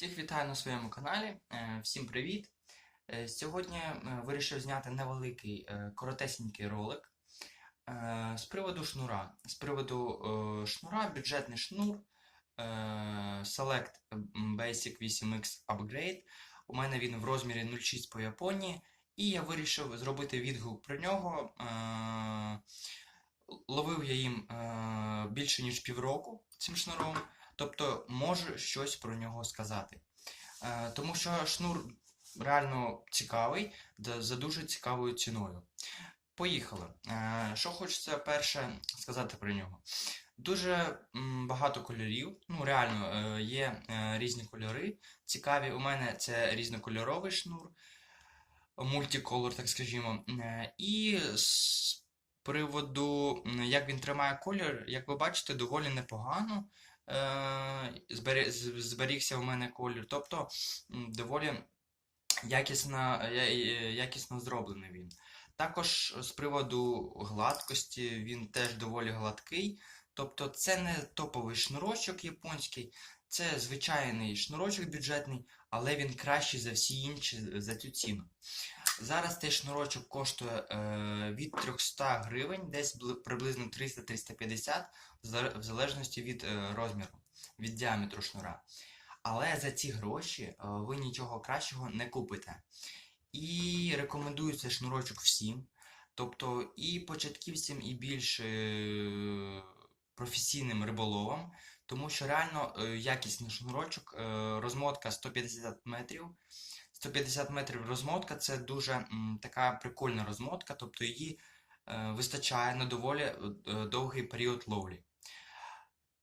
Всіх вітаю на своєму каналі. Е, Всім привіт! Е, Сьогодні е, вирішив зняти невеликий коротесенький ролик з приводу шнура. З приводу шнура, бюджетний шнур Select Basic 8X Upgrade. У мене він в розмірі 0,6 по Японії. І я вирішив зробити відгук про нього. Ловив я їм більше ніж півроку цим шнуром. Тобто можу щось про нього сказати. Е, тому що шнур реально цікавий, за дуже цікавою ціною. Поїхали. Е, що хочеться перше сказати про нього. Дуже багато кольорів, ну реально е, є різні кольори. Цікаві. У мене це різнокольоровий шнур, мультиколор, так скажімо. І з приводу, як він тримає колір, як ви бачите, доволі непогано зберігся в мене колір. Тобто доволі якісно, якісно зроблений він. Також з приводу гладкості він теж доволі гладкий. Тобто це не топовий шнурочок японський, це звичайний шнурочок бюджетний, але він кращий за всі інші за цю ціну. Зараз цей шнурочок коштує е, від 300 гривень, десь бли- приблизно 300-350 в залежності від е, розміру, від діаметру шнура. Але за ці гроші е, ви нічого кращого не купите. І рекомендую цей шнурочок всім. Тобто і початківцям, і більш професійним риболовам, тому що реально якісний шнурочок, розмотка 150 метрів. 150 метрів розмотка це дуже м, така прикольна розмотка, тобто її е, вистачає на доволі е, довгий період ловлі.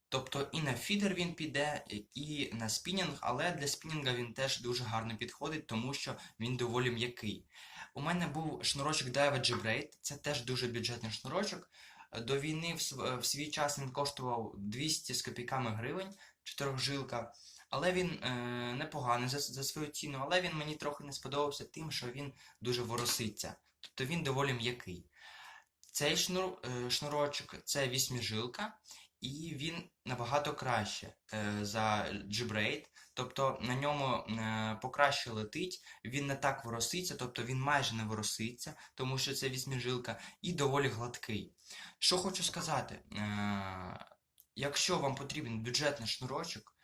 Тобто і на фідер він піде, і на спінінг, але для спінінга він теж дуже гарно підходить, тому що він доволі м'який. У мене був шнурочок Daiwa G-Braid, це теж дуже бюджетний шнурочок. До війни в, св- в свій час він коштував 200 з копійками гривень, чотирьохжилка. Але він е, непоганий за, за свою ціну, але він мені трохи не сподобався тим, що він дуже вороситься. Тобто він доволі м'який. Цей шнур, е, шнурочок це вісьмижилка, і він набагато краще е, за G-Braid. Тобто на ньому е, покраще летить, він не так вороситься, тобто він майже не вороситься, тому що це вісьмижилка, і доволі гладкий. Що хочу сказати, е, якщо вам потрібен бюджетний шнурочок,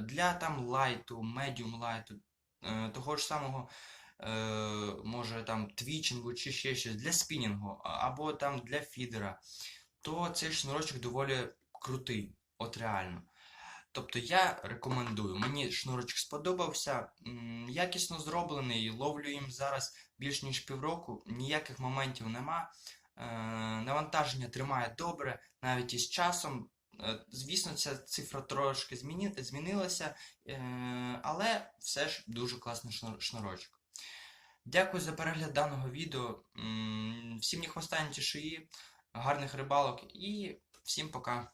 для там лайту, медіум лайту, е, того ж самого, е, може там твічингу чи ще щось, для спінінгу, або там для фідера, то цей шнурочок доволі крутий, от реально. Тобто я рекомендую. Мені шнурочок сподобався, якісно зроблений, ловлю їм зараз більш ніж півроку, ніяких моментів нема. Е, навантаження тримає добре, навіть із часом. Е, Звісно, ця цифра трошки змінилася, е, але все ж дуже класний шнур- шнурочок. Дякую за перегляд даного відео. Всім не хвоста, шиї, гарних рибалок і всім пока.